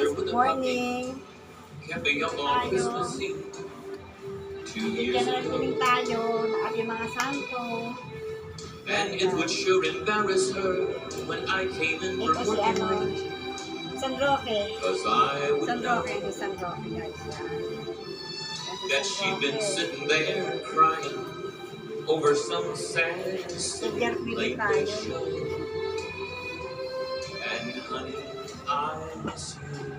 Good morning. Kept me up on Christmas Eve. Two years ago, tayo na ating mga santo. and it would sure embarrass her when I came in Ito from si working ano, late. San Roque. Cause I would San know Roque, ni San Roque guys. Yan. Yan si that she'd been sitting there crying over some sad, late tayo. show. And honey, I miss you.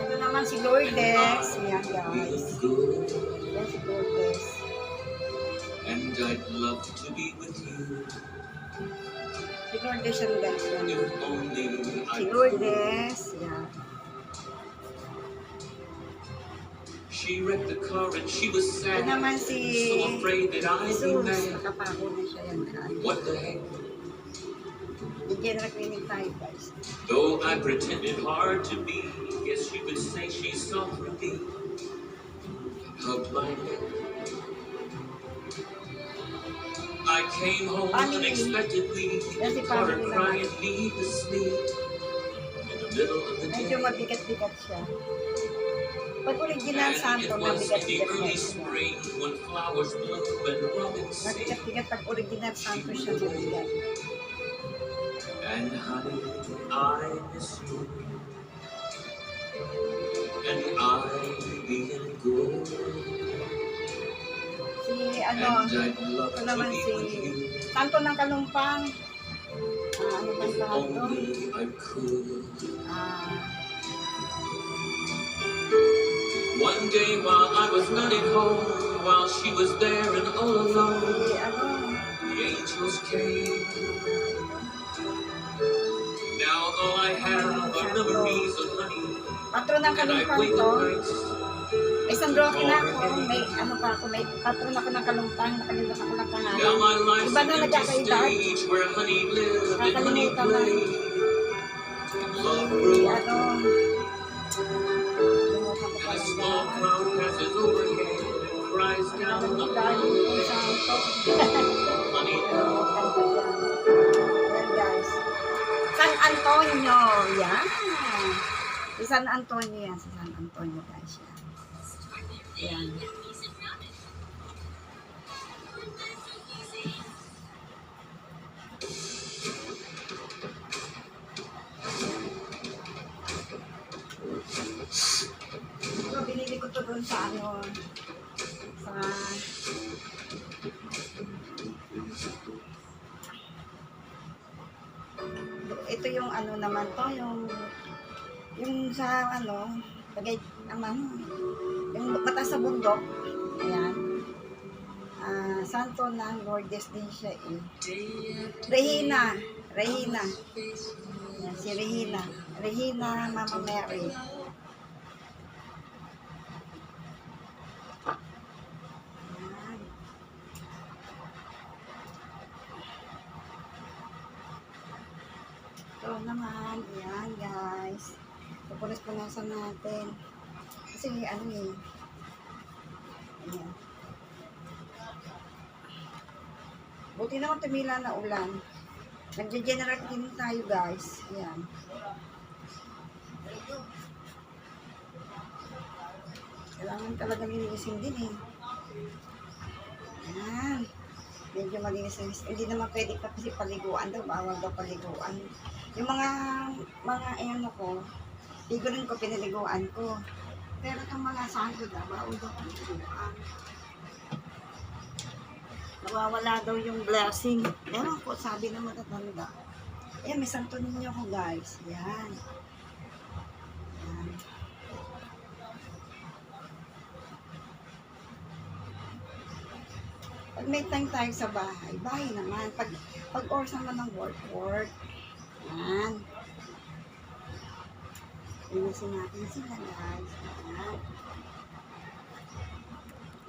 Ito naman si Lourdes. Yan guys. Feeling good. Yan si Lourdes. And I'd love to be with you. Si Lourdes yan guys. Si. Lourdes. Yan. She wrecked the car and she was Ito sad. naman si So afraid that I'd be mad. Nakapako na siya yan guys. What the heck? Though I pretended hard to be, you could say she saw through me. My neck. I came home unexpectedly, caught her crying needlessly. In the middle of the Medyo day, mabigat-bigat siya. Pag original santo, mabigat-bigat early siya. Mabigat-bigat pag original santo siya mabigat. And honey, I miss you. Ano, ito to naman si. Santo ng Kalumpang. Ah, ano only I could. Ah, One day while I was not at home, while she was there and all alone, si ano, the angels came. Now all I have are memories of honey, patro ng Kalumpang to. May San Roque na ako. May ano pa ako, may patron ako ng Kalumpang. Nakalimutan ko ng pangalan. Iba na nagkakaedad. stage where honey lived and honey Nakakalimutan na. played. Love Si grew ano, limutan ko pa lang. down Ano the tayo ng santo? San Antonio. Yan. Si San Antonio yan. San Antonio guys. Yan. Yan. Ito, binili ko to doon sa ano, sa ito yung ano naman to, yung yung sa ano, bagay naman, yung mata sa bundok, ayan. Ah, santo ng Lourdes din siya eh. Regina, Regina. Ayan, si Regina. Regina Mama Mary. Ito naman, ayan guys. Pupunas-punasan natin. Kasi ano eh. Ayan. Buti naman tumila na ulan. Nagja-generate din tayo guys. Ayan. Kailangan talaga linisin din eh. Ayan. Medyo malinis-linis. Hindi naman pwede pa kasi paliguan daw. Bawal daw paliguan. Yung mga, mga ayan ko, rin ko, pinaliguan ko. Pero itong mga santo daw, bawal daw paliguan. Nawawala daw yung blessing. Ewan ko, sabi ng matatanda. Eh, may santo ninyo ko guys. Yan. Yan. Pag may time tayo sa bahay, bahay naman. Pag, pag oras naman ng work, work. Yan. Inisin natin sila guys. Yan.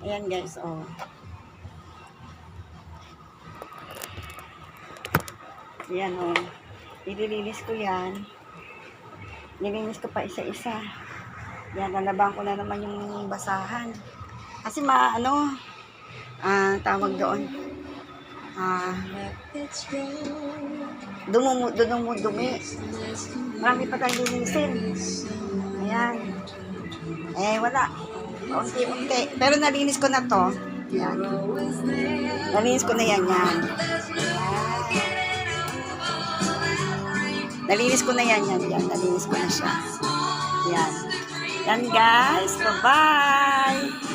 Ayan guys, oh. Yan o. Oh. Ililinis ko yan. Nilinis ko pa isa-isa. Yan, lalaban ko na naman yung basahan. Kasi ma, ano, ah, tawag doon. Ah, dumumu, dumudumi. Marami pa tayong linisin. Ayan. Eh, wala. Unti-unti. Pero nalinis ko na to. Yan. Nalinis ko na yan, yan. Nalinis ko na yan, yan, yan. Nalinis ko na siya. Yan. Yan, guys. Bye-bye.